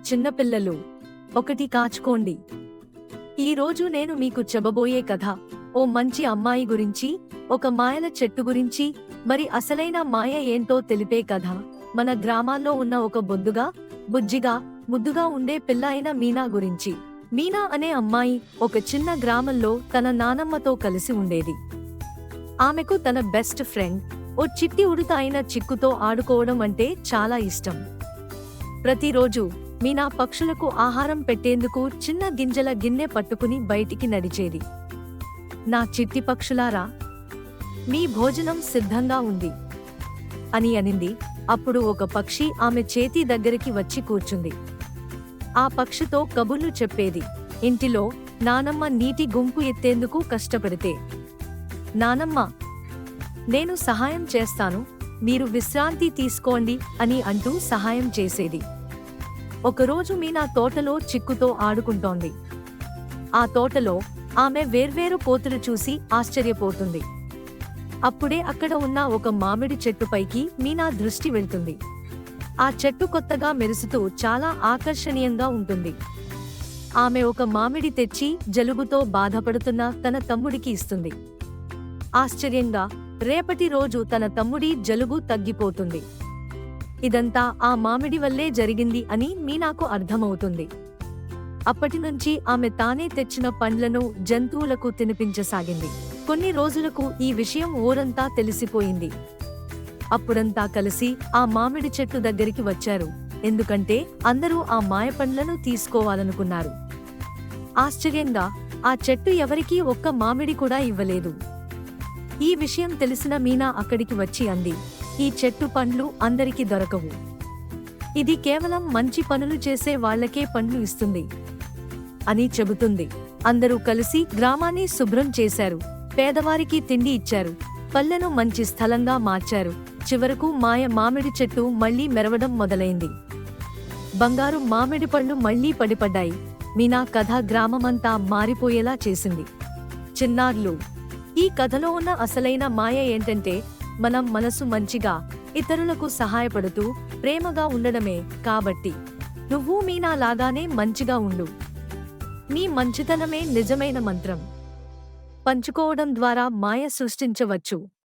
చిన్నపిల్లలు ఒకటి కాచుకోండి. ఈరోజు నేను మీకు చెప్పబోయే కథ ఓ మంచి అమ్మాయి గురించి ఒక మాయల చెట్టు గురించి మరి అసలైన మాయ ఏంటో తెలిపే కథ. మన గ్రామాల్లో ఉన్న ఒక బొద్దుగా బుజ్జిగా ముద్దుగా ఉండే పిల్ల అయిన మీనా గురించి. మీనా అనే అమ్మాయి ఒక చిన్న గ్రామంలో తన నానమ్మతో కలిసి ఉండేది. ఆమెకు తన బెస్ట్ ఫ్రెండ్ ఓ చిట్టి ఉడుత అయిన చిక్కుతో ఆడుకోవడం అంటే చాలా ఇష్టం. ప్రతిరోజు మీనా పక్షులకు ఆహారం పెట్టేందుకు చిన్న గింజల గిన్నె పట్టుకుని బయటికి నడిచేది. నా చిట్టి పక్షులారా మీ భోజనం సిద్ధంగా ఉంది అని అనింది. అప్పుడు ఒక పక్షి ఆమె చేతి దగ్గరికి వచ్చి కూర్చుంది. ఆ పక్షితో కబుర్లు చెప్పేది. ఇంటిలో నానమ్మ నీటి గుంపు ఎత్తేందుకు కష్టపడితే. నానమ్మ నేను సహాయం చేస్తాను మీరు విశ్రాంతి తీసుకోండి అని అంటూ సహాయం చేసేది. ఒకరోజు మీనా తోటలో చిక్కుతో ఆడుకుంటోంది. ఆ తోటలో ఆమె వేర్వేరు పోతులు చూసి ఆశ్చర్యపోతుంది. అప్పుడే అక్కడ ఉన్న ఒక మామిడి చెట్టుపైకి మీనా దృష్టి వెళ్తుంది. ఆ చెట్టు కొత్తగా మెరుసుతూ చాలా ఆకర్షణీయంగా ఉంటుంది. ఆమె ఒక మామిడి తెచ్చి జలుబుతో బాధపడుతున్న తన తమ్ముడికి ఇస్తుంది. ఆశ్చర్యంగా రేపటి రోజు తన తమ్ముడి జలుబు తగ్గిపోతుంది. ఇదంతా ఆ మామిడి వల్లే జరిగింది అని మీనాకు అర్థమవుతుంది. అప్పటి నుంచి ఆమె తానే తెచ్చిన పండ్లను జంతువులకు తినిపించసాగింది. కొన్ని రోజులకు ఈ విషయం ఊరంతా తెలిసిపోయింది. అప్పుడంతా కలిసి ఆ మామిడి చెట్టు దగ్గరికి వచ్చారు. ఎందుకంటే అందరూ ఆ మాయ పండ్లను తీసుకోవాలనుకున్నారు. ఆశ్చర్యంగా ఆ చెట్టు ఎవరికీ ఒక్క మామిడి కూడా ఇవ్వలేదు. ఈ విషయం తెలిసిన మీనా అక్కడికి వచ్చి అంది. ఈ చెట్టు పండ్లు అందరికీ దొరకవు. ఇది కేవలం మంచి పనులు చేసే వాళ్ళకే పండ్లు ఇస్తుంది అని చెబుతుంది. అందరూ కలిసి గ్రామాన్ని శుభ్రం చేశారు. పేదవారికి తిండి ఇచ్చారు. పల్లెను మంచి స్థలంగా మార్చారు. చివరకు మాయ మామిడి చెట్టు మళ్ళీ మెరవడం మొదలైంది. బంగారు మామిడి పళ్ళు మళ్ళీ పడిపడ్డాయి. మీనా కథ గ్రామమంతా మారిపోయేలా చేసింది. చిన్నార్లు ఈ కథలో ఉన్న అసలైన మాయ ఏంటంటే మనం మనసు మంచిగా ఇతరులకు సహాయపడుతూ ప్రేమగా ఉండడమే కాబట్టి. నువ్వు మీనా లాగానే మంచిగా ఉండు. నీ మంచితనమే నిజమైన మంత్రం. పంచుకోవడం ద్వారా మాయ సృష్టించవచ్చు.